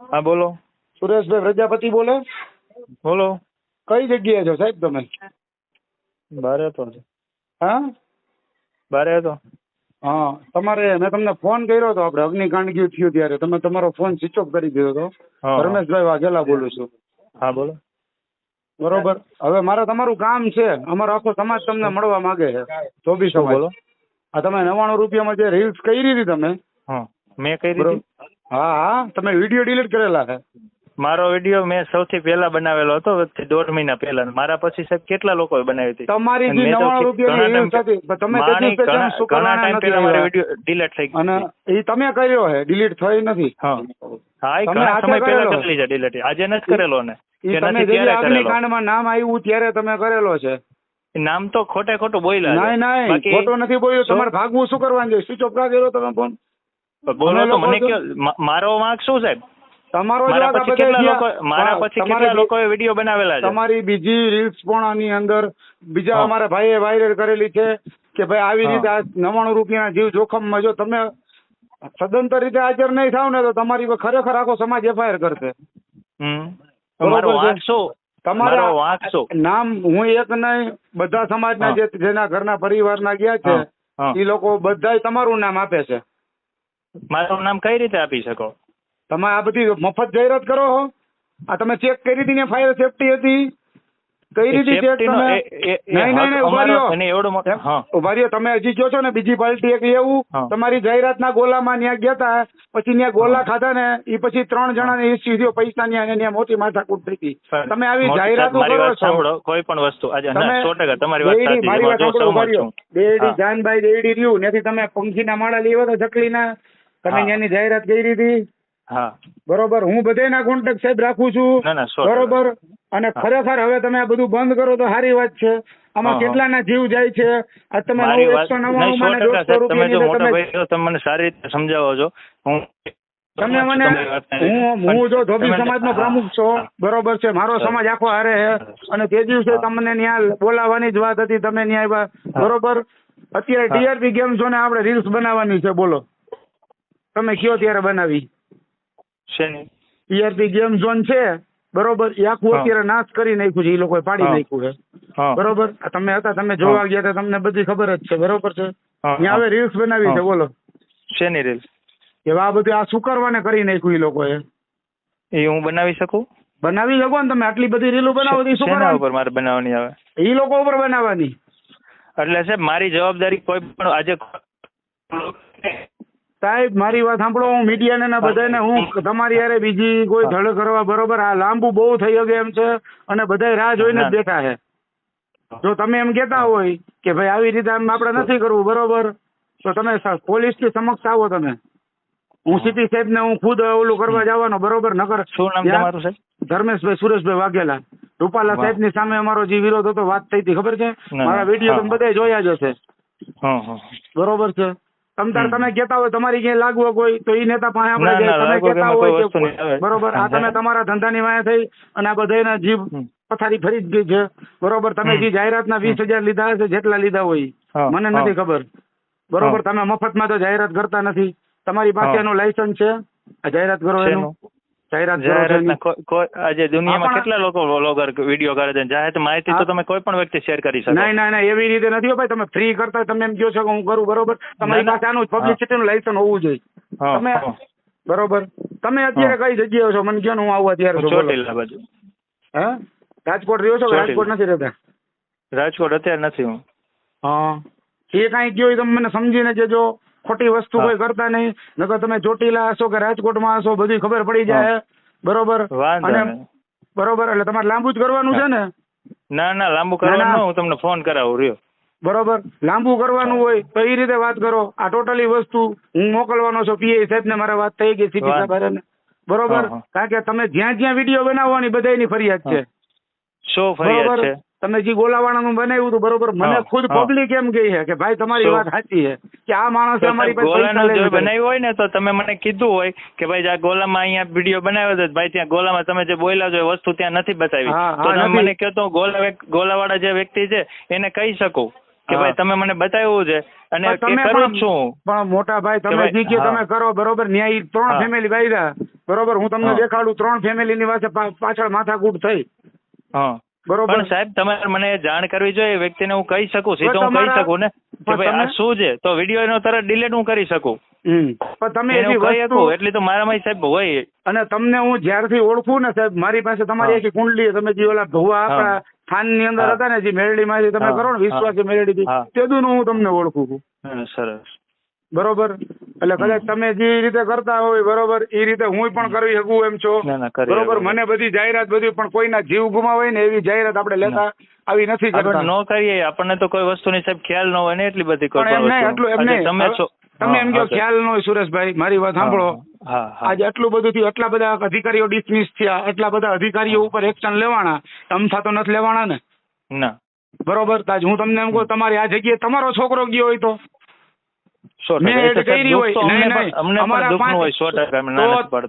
હા બોલો. સુરેશભાઈ પ્રજાપતિ બોલે? બોલો. કઈ જગ્યાએ છો સાહેબ તમે? બારે હતો હા? બારે હતો. હા તમારે મેં તમને ફોન કર્યો હતો આપણે અગ્નિકાંડ ગયું થયું ત્યારે. તમે તમારો ફોન સ્વિચ ઓફ કરી દીધો હતો. રમેશભાઈ વાઘેલા બોલું છું. હા બોલો. બરોબર. હવે મારે તમારું કામ છે. અમારો આખો સમાજ તમને મળવા માંગે છે. શું બોલો? આ તમે નવાણું રૂપિયામાં જે રીલ્સ કરી હતી તમે. હા મેં રીતે હા હા. તમે વીડિયો ડિલીટ કરેલા છે. મારો વીડિયો મેં સૌથી પહેલા બનાવેલો હતો વચ્ચે દોઢ મહિના પહેલા. મારા પછી સાહેબ કેટલા લોકોએ બનાવી હતી? તમારી જે રૂપિયાની તમે ઘણા કેમ શું ઘણા કરવાના ટાઈમ પહેલા મારો વીડિયો ડિલીટ થઈ અને એ તમે કર્યો છે ડિલીટ થઈ નથી. હા. હા એ ઘણા સમય પહેલા કરેલી છે. ડિલીટ આજે નથી કરેલો ને. કે તમે જે અગ્નિકાંડમાં નામ આવ્યું ત્યારે તમે કરેલો છે. નામ તો ખોટે ખોટું બોલ્યા. નહીં નહીં ખોટો નથી બોલ્યો? તમારે ભાગવું શું કરવાનું છે? સ્વિચ ઓફ કા કર્યો તમે ફોન બોલો તો મને કયો મારો વાંક શું સાહેબ? તમારો મારા પછી કેટલા લોકો મારા પછી કેટલા લોકોએ વીડિયો બનાવેલા છે? તમારી બીજી રીલ્સ પણ આની અંદર બીજા. અમારા ભાઈએ વાયરલ કરેલી છે કે ભાઈ આવી રીતે આ નવાણું રૂપિયાના જીવ જોખમમાં જો તમે સદંતર રીતે હાજર નહીં થાવ ને તો તમારી ખરેખર આખો સમાજ એફઆઈઆર કરશે. તમારા મારો વાંક શું? નામ હું એક નહીં બધા સમાજના. જે જેના ઘરના પરિવારના ગયા છે. એ લોકો બધા તમારું નામ આપે છે. મારું નામ કઈ રીતે આપી શકો? તમે આ બધી મફત જાહેરાત કરો છો આ તમે ચેક કરી હતી ને ફાયર સેફટી હતી. કઈ રીતે ચેક તમે? નહીં નહીં નહીં ઊભા રહ્યો. રહ્યો. તમે હજી જો છો ને બીજી પાર્ટી એક એવું. તમારી જાહેરાતના ગોલામાં ત્યાં ગયા હતા પછી ત્યાં ગોલા ખાધા ને એ પછી ત્રણ જણાને એ સીધો પૈસા ત્યાં ત્યાં મોટી માથાકૂટ થઈ હતી તમે આવી જાહેરાત કરો છો. કોઈ પણ વસ્તુ. તમે સો ટકા તમારી વાત મારી વાત સાંભળો, ઊભા રહ્યો. છું. જાનભાઈ દેડી રહ્યું નથી તમે પંખીના માળા લેવા તો ચકલીના તમે ત્યાંની જાહેરાત કરી હતી હા. બરોબર. હું બધાયના કોન્ટેક્ટ સાહેબ રાખું છું. બરોબર. અને ખરેખર હવે તમે આ બધું બંધ કરો તો સારી વાત છે. આમાં. કેટલાના જીવ જાય છે? આ તમે એકસો નવ્વાણું માં દોઢસો સાહેબ, તમે જો મોટા ભાઈ છો, તમે મને સારી રીતે સમજાવો છો. હું તમે મને હું હું જો ધોબી સમાજનો પ્રમુખ છો બરોબર છે મારો સમાજ આખો હારે છે. અને તે દિવસે તમને ત્યાં બોલાવવાની જ વાત હતી તમે ત્યાં આવ્યા બરોબર? અત્યારે ટીઆરપી ગેમ છો ને આપણે રીલ્સ બનાવવાની છે બોલો. તમે કયો ત્યારે બનાવી? શેની? ગેમ ઝોન છે બરોબર? આખું અત્યારે નાશ કરી નાખ્યું છે એ લોકોએ પાડી નાખ્યું છે. બરોબર? આ તમે હતા તમે જોવા ગયા હતા તમને બધી ખબર જ છે બરોબર છે? ત્યાં હવે રીલ્સ બનાવી છે બોલો. શેની રીલ્સ કે આ બધું આ સુકરવાને કરી નાખ્યું એ લોકોએ? એ હું બનાવી શકું? બનાવી શકો ને તમે આટલી બધી રીલો બનાવો તો શું શેના ઉપર મારે બનાવવાની આવે? એ લોકો ઉપર બનાવવાની. એટલે સાહેબ મારી જવાબદારી કોઈ પણ આજે સાહેબ મારી વાત સાંભળો હું મીડિયાને ને બધાને હું તમારી યારે બીજી કોઈ ધડ કરવા બરોબર આ લાંબુ બહુ થઈ ગયું એમ છે અને બધા રાહ જોઈને જ બેઠા છે. જો તમે એમ કહેતા હોય કે ભાઈ આવી રીતે આમ આપણે નથી કરવું બરોબર તો તમે પોલીસની સમક્ષ આવો તમે. હું સીપી સાહેબ ને હું ખુદ ઓલું કરવા જવાનો બરોબર નગર શું નામ તમારું સાહેબ? ધર્મેશભાઈ સુરેશભાઈ વાઘેલા. રૂપાલા સાહેબની સામે અમારો જે વિરોધ હતો વાત થઈ હતી ખબર છે? મારા વીડિયો. તમે બધા જોયા જ હશે. બરોબર છે? તમ તાર હમ. તમે કેતા હોય તમારી ક્યાંય લાગવો કોઈ તો એ નેતા પાસે આપણે તમે કોઈ હોય કે બરોબર આ તમે તમારા ધંધાની વાયા થઈ અને આ બધાના જીવ હમ. પથારી ફરી જ ગઈ છે. બરોબર તમે જે જાહેરાતના વીસ હજાર લીધા હશે જેટલા લીધા હોય મને નથી ખબર. બરોબર. તમે મફતમાં તો જાહેરાત કરતા નથી. તમારી પાસે. એનું લાયસન્સ છે. આ જાહેરાત કરો એનું. જાહેરાત આજે દુનિયામાં કેટલા લોકો વ્લોગર વીડિયો કરે છે? જાહેર માહિતી તો તમે કોઈ પણ વ્યક્તિ શેર કરી શકો. નહીં નહીં નહીં એવી રીતે નથી ભાઈ. તમે ફ્રી કરતા તમે એમ કહો છો કે હું કરું બરોબર? તમારી ના. પાસે આનું પબ્લિસિટીનું લાયસન્સ હોવું જોઈએ. તમે બરોબર? તમે અત્યારે કઈ જગ્યાએ છો? મને કહો હું આવું અત્યારે છું, ચોટીલા બાજુ. હા? રાજકોટ રહ્યો છો રાજકોટ નથી રહેતા? રાજકોટ અત્યારે નથી હું. હા. એ કાંઈ કયો તમે મને સમજીને કહેજો. ખોટી વસ્તુ કોઈ કરતા નહીં. નકર તમે ચોટીલા હશો કે રાજકોટમાં હશો બધી ખબર પડી જાય. બરોબર? અને બરોબર એટલે તમારે લાંબુ જ કરવાનું છે ને? ના ના લાંબુ કરવાનું હું તમને ફોન કરાવું રહ્યો. બરોબર? લાંબુ કરવાનું હોય તો એ રીતે વાત કરો. આ ટોટલી વસ્તુ હું મોકલવાનો છું પીઆઈ સાહેબ ને મારે વાત થઈ ગઈ સીપી. સાહેબ ને. બરોબર. કારણ કે તમે જ્યાં જ્યાં વીડિયો બનાવવાની બધાની ફરિયાદ છે. શો ફરિયાદ છે? તમે જે ગોલાવાળાનું બનાવ્યું હતું બરોબર? મને ખુદ. પબ્લિક એમ કહી છે કે ભાઈ તમારી વાત સાચી છે કે આ માણસ અમારી પાસે ગોલાનું જો બનાવ્યું હોય ને તો તમે મને કીધું હોય કે ભાઈ આ ગોલામાં અહીંયા વીડિયો બનાવ્યો હતો ભાઈ ત્યાં ગોલામાં તમે જે બોલ્યા છો એ વસ્તુ ત્યાં નથી બતાવી. તો તમે મને કહો તો ગોલા ગોલાવાળા જે વ્યક્તિ છે એને કહી શકું કે ભાઈ તમે મને બતાવ્યું છે અને તમે કરું છું. પણ મોટા ભાઈ તમે જે તમે કરો બરોબર? ન્યાય ત્રણ ફેમિલી વાયરા બરોબર? હું તમને દેખાડું ત્રણ ફેમિલીની પાસે પાછળ માથાકૂટ થઈ. હા. બરોબર. પણ સાહેબ તમારે મને જાણ કરવી જોઈએ વ્યક્તિને હું કહી શકું સીધો હું કહી શકું ને કે ભાઈ આ શું છે? તો વીડિયો એનો તરત ડિલીટ હું કરી શકું. પણ તમે એવી વસ્તુ એટલે તો મારામાં સાહેબ હોય. અને તમને હું જ્યારથી ઓળખું ને સાહેબ મારી પાસે તમારી એક કુંડલી તમે જે ઓલા ભુવા આપણા ખાનની અંદર હતા ને જે મેરડીમાંથી તમે કરો ને વિશ્વાસી મેરડી હા. તેદું હું તમને ઓળખું છું. સરસ. બરોબર? એટલે કદાચ તમે જે રીતે કરતા હોય બરોબર એ રીતે હું પણ કરી શકું એમ છો. બરોબર? મને બધી જાહેરાત બધી પણ કોઈના જીવ ગુમાવાય ને એવી જાહેરાત આપણે લેતા આવી નથી કરતા. ન કરીએ આપણને તો કોઈ વસ્તુની સાહેબ ખ્યાલ ન હોય ને એટલી બધી કોઈ એમ નહીં એટલું એમ નહીં. તમે છો. તમને એમ કહો ખ્યાલ ન હોય સુરેશભાઈ મારી વાત સાંભળો. આજે આટલું બધું થયું આટલા બધા અધિકારીઓ ડિસમિસ થયા આટલા બધા અધિકારીઓ ઉપર એક્શન લેવાના. તમ તો નથી લેવાના ને? ના. બરોબર? તાજ હું તમને એમ કહું તમારી આ જગ્યાએ તમારો છોકરો ગયો હોય તો?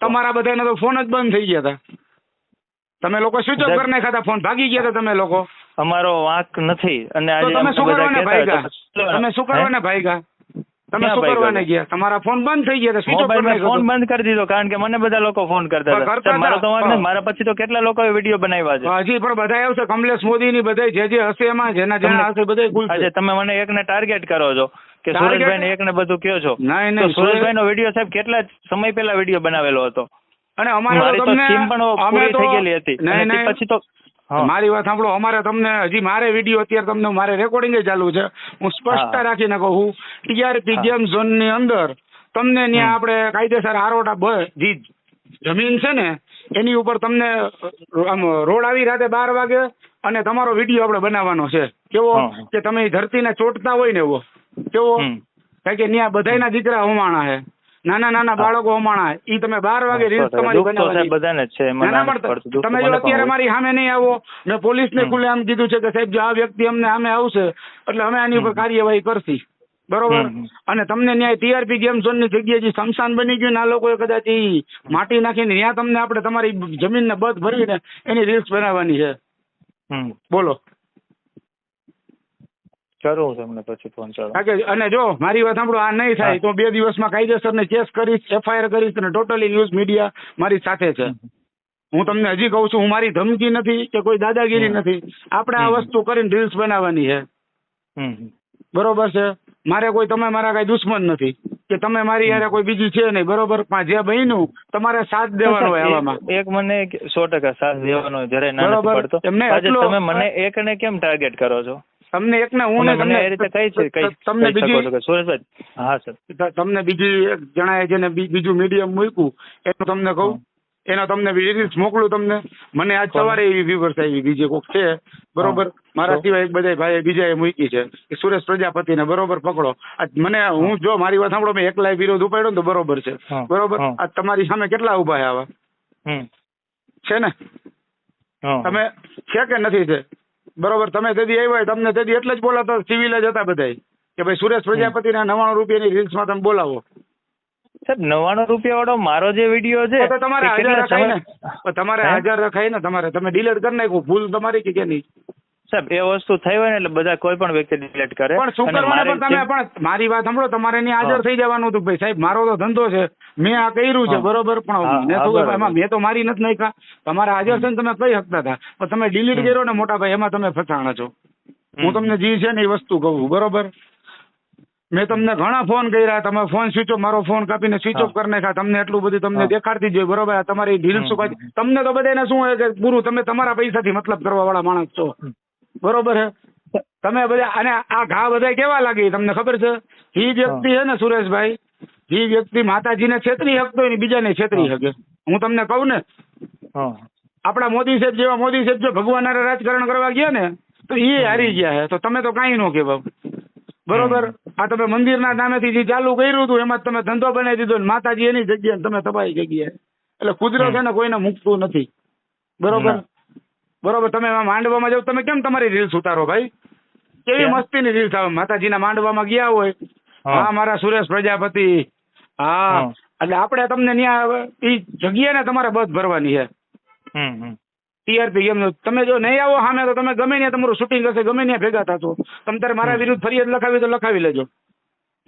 તમારા બધાના તો ફોન જ બંધ થઈ ગયા હતા. તમે લોકો સ્વિચ ઓફ કરી નાખ્યા ફોન ભાગી ગયા હતા તમે લોકો. અમારો વાંક નથી. અને આજે તમે શું કરવાને તો- તમે શું કરવાને ભાઈગા તમે શું કરવાને ગયા. તમારા ફોન બંધ થઈ ગયા હતા. સ્વિચ ઓફ કરી ફોન બંધ કરી દીધો કારણ કે મને બધા લોકો ફોન કરતા હતા. મારો તો વાંક મારા પછી તો કેટલા લોકોએ વીડિયો બનાવ્યા છે? હજી પણ બધા આવશે. કમલેશ મોદી ની બધા જે જે હશે એમાં જેના જેના હશે બધા ખુલશે આજે તમે મને એકને ટાર્ગેટ કરો છો. કે સુરેશભાઈ એક ને બધું કયો છો. સુરેશભાઈ નો વીડિયો સાહેબ કેટલા સમય પહેલા વીડિયો બનાવેલો હતો? અને અમારે તો તો સ્કીમ પણ પૂરી થઈ ગયેલી હતી. અને પછી તો મારી વાત સાંભળો અમારે તમને હજી મારે વીડિયો અત્યારે તમને મારે રેકોર્ડિંગ ચાલુ છે. હું સ્પષ્ટતા રાખીને કહું ટીઆરપી ગેમ ઝોનની અંદર તમને ત્યાં. આપણે કાયદેસર આરોટા જે જમીન છે ને એની ઉપર તમને આમ રોડ આવી રાતે બાર વાગે અને તમારો વીડિયો આપણે બનાવવાનો છે. કેવો કે તમે ધરતીને ચોટતા હોય ને એવો. કેવો કે ત્યાં બધાયના દીકરા હોમાણા છે. નાના નાના બાળકો હોમાણા ઈ તમે બાર વાગે રીલ્સ તમારી બનાવવાની. બધાને છે તમે જો અત્યારે મારી સામે નહીં આવો ને પોલીસ ને ખુલ્લે આમ કીધું છે કે સાહેબ જો આ વ્યક્તિ અમને સામે આવશે એટલે અમે આની ઉપર કાર્યવાહી કરશી. બરોબર? અને તમને ન્યાય ટીઆરપી ગેમ ઝોનની જગ્યાએ જે સ્મશાન બની ગયું ને આ લોકોએ કદાચ ઈ માટી નાખીને ત્યાં તમને આપણે તમારી જમીન ને બધ ભરીને એની રીલ્સ બનાવવાની છે. બોલો. કરું તમને પછી ફોન ચાલો અને જો મારી વાત સાંભળો આ નહીં થાય. તો બે દિવસમાં કાયદેસર કેસ કરીશ એફઆઈઆર કરીશ અને ટોટલી ન્યૂઝ મીડિયા મારી સાથે છે. હું તમને હજી કહું છું હું મારી ધમકી નથી કે કોઈ દાદાગીરી નથી. આપણે આ વસ્તુ કરીને રીલ્સ બનાવવાની છે. બરોબર છે? મારે કોઈ તમે મારા કઈ દુશ્મન નથી. કે તમે મારી યારે કોઈ બીજી છે નહીં બરોબર? પણ જે બન્યું તમારે સાથ દેવાનો હોય આવામાં. એક- મને સો ટકા સાથ દેવાનો જરાય ના. પડતો. એમને તમે મને એકને કેમ ટાર્ગેટ કરો છો? તમને એકને હું તમને એ રીતે કઈ છે કઈ તમને બીજી સુરેશભાઈ હા સર. તમને બીજી એક જણાએ છે ને બીજું મીડિયમ મૂક્યું એનું તમને કહું. એનો તમને રીલ્સ મોકલું તમને. મને આજ સવારે એવી વ્યુઅર્સ આવી બીજે કોક છે. બરોબર? મારા સિવાય એક બધા ભાઈ બીજાએ મૂકી છે. કે સુરેશ પ્રજાપતિને બરોબર પકડો. આજ મને હું. જો મારી વાત સાંભળો મેં એકલાય વિરોધ ઉપાડ્યો ને તો બરોબર છે. બરોબર? આ આજ તમારી સામે કેટલા ઊભા આવા? છે ને? તમે છે કે નથી છે? બરોબર તમે તેથી આવ્યા તમને તેથી એટલે જ બોલાતા સિવિલ જ હતા બધા કે ભાઈ સુરેશ પ્રજાપતિના નવાણું રૂપિયાની રીલ્સમાં તમે બોલાવો. સાહેબ નવાણું રૂપિયા વાળો મારો જે વીડિયો છે તો તમારે હાજર રખાય ને? તમારે હાજર રખાય ને તમારે. તમે ડિલીટ કરી નાખ્યું ભૂલ તમારી કે કે નહીં સાહેબ એ વસ્તુ થઈ હોય ને એટલે બધા કોઈ પણ વ્યક્તિ ડિલેટ કરે પણ શું કરવાનું પણ તમે પણ મારી વાત સાંભળો તમારે એની હાજર થઈ જવાનું હતું ભાઈ સાહેબ મારો તો ધંધો છે મેં આ કર્યું છે બરોબર પણ. એમાં મેં તો મારી નથી નાખ્યા. તમારે હાજર થઈને ને તમે કહી શકતા હતા પણ તમે ડિલીટ કર્યો ને મોટા ભાઈ એમાં તમે ફસાણા છો. હું તમને જે છે ને એ વસ્તુ કહું બરોબર? મેં તમને ઘણા ફોન કર્યા તમે ફોન સ્વિચ ઓફ મારો ફોન કાપીને સ્વિચ ઓફ. કરી નાખ્યા તમને એટલું બધું તમને દેખાડતી જોઈએ બરોબર? તમારી ઢીલ શું તમને તો બધાને શું હોય કે પૂરું તમે તમારા પૈસાથી મતલબ કરવા વાળા માણસ છો. બરોબર છે? તમે બધા અને આ ઘા બધા કેવા લાગે? તમને ખબર છે? એ વ્યક્તિ છે ને સુરેશભાઈ. એ વ્યક્તિ માતાજીને છેતરી શકતો ને બીજાને છેતરી શકે હું તમને કહું ને આપણા મોદી સાહેબ જેવા મોદી સાહેબ જો ભગવાન રાજકારણ કરવા ગયા ને તો એ હારી ગયા છે. તો તમે તો કાંઈ ન કહેવાય બરોબર? આ તમે મંદિરના નામેથી જે ચાલુ કર્યું હતું એમાં તમે ધંધો બનાવી દીધો ને માતાજી એની જગ્યાએ ને તમે તબાઈ જગ્યાએ એટલે કુદરત છે ને કોઈને મૂકતું નથી. બરોબર. બરોબર તમે માંડવામાં જાવ તમે કેમ તમારી રીલ્સ ઉતારો ભાઈ? કેવી મસ્તી મસ્તીની રીલ્સ આવે માતાજીના માંડવામાં ગયા હોય. હા. મારા સુરેશ પ્રજાપતિ. હા. એટલે આપણે તમને ત્યાં એ જગ્યાને તમારે બસ ભરવાની છે. ટીઆરપી ગેમ તમે જો નહીં આવો સામે તો તમે ગમે ત્યાં તમારું શૂટિંગ હશે ગમે ત્યાં ભેગા થશો. તમે તારે મારા વિરુદ્ધ ફરિયાદ લખાવી તો લખાવી લેજો.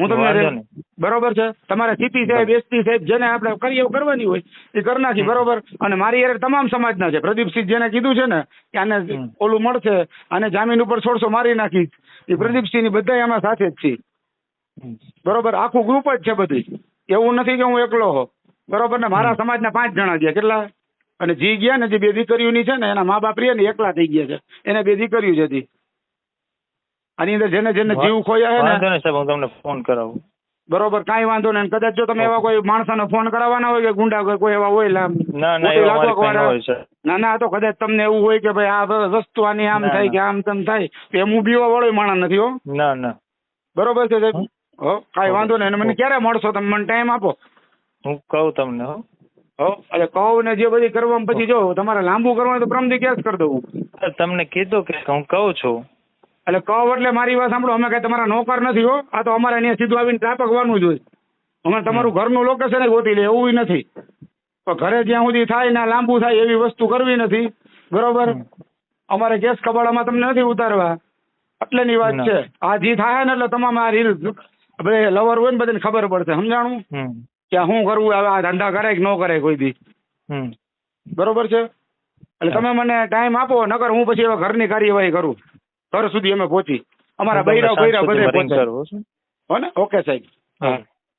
હું તમને. બરોબર છે? તમારે સીપી સાહેબ એસપી સાહેબ જેને આપણે કરીએ કરવાની હોય એ કરી નાખી બરોબર? અને મારી યાર તમામ સમાજના છે. પ્રદીપસિંહ જેને કીધું છે ને કે આને ઓલું મળશે અને જામીન ઉપર છોડશો મારી નાખી એ પ્રદીપસિંહની બધા એમાં સાથે જ છે. બરોબર? આખું ગ્રુપ જ છે બધી. એવું નથી કે હું એકલો હો બરોબર? ને મારા સમાજના પાંચ જણા ગયા. કેટલા? અને જી ગયા ને જે બે દીકરીઓની છે ને એના મા બાપ રે ને એકલા થઈ ગયા છે. એને બે દીકરીઓ જ હતી. આની અંદર જેને જેને જીવ ખોયા છે ને સાહેબ હું તમને ફોન કરાવું. બરોબર કાંઈ વાંધો નહીં. કદાચ જો તમે એવા કોઈ માણસોને ફોન કરાવવાના હોય કે ગુંડા કોઈ એવા હોય ના ના તો કદાચ તમને એવું હોય કે ભાઈ આ વસ્તુ આની આમ થાય કે આમ તેમ થાય. એમ હું બીવા વાળો માણસ નથી હો. ના ના. બરોબર છે સાહેબ? હો કાંઈ વાંધો નહીં. મને ક્યારે મળશો તમે? મને ટાઈમ આપો. હું કહું તમને હો. હો એટલે કહું ને જે બધી કરવામાં પછી જો તમારે લાંબુ કરવાનું તો પ્રમદી કેસ કરી દઉં. તમને કીધું કે હું કહું છું એટલે કવ એટલે મારી વાત સાંભળો. અમે કઈ તમારા નોકર નથી હો. આ તો અમારે અહીંયા સીધું આવીને ત્રાપકવાનું જ હોય. અમે તમારું ઘરનું લોકેશન ગોતી લે એવું નથી. પણ ઘરે જ્યાં સુધી થાય ને લાંબુ થાય એવી વસ્તુ કરવી નથી. બરોબર? અમારે ગેસ કબાડામાં તમને નથી ઉતારવા. એટલેની વાત છે. આ જી થાય ને એટલે તમામ આ રીલ આપડે લવર હોય ને બધાને ખબર પડશે. સમજાણું? કે શું કરવું હવે આ ધંધા કરે કે ન કરે કોઈ દી. બરોબર છે? એટલે તમે મને ટાઈમ આપો નકર હું પછી હવે ઘરની કાર્યવાહી કરું. ઘર સુધી અમે પહોંચી. અમારા હું તમને બૈરા બૈરા બધે સુધીમાં ring પહોંચે કરું છું? હો ને? ઓકે સાહેબ. હા.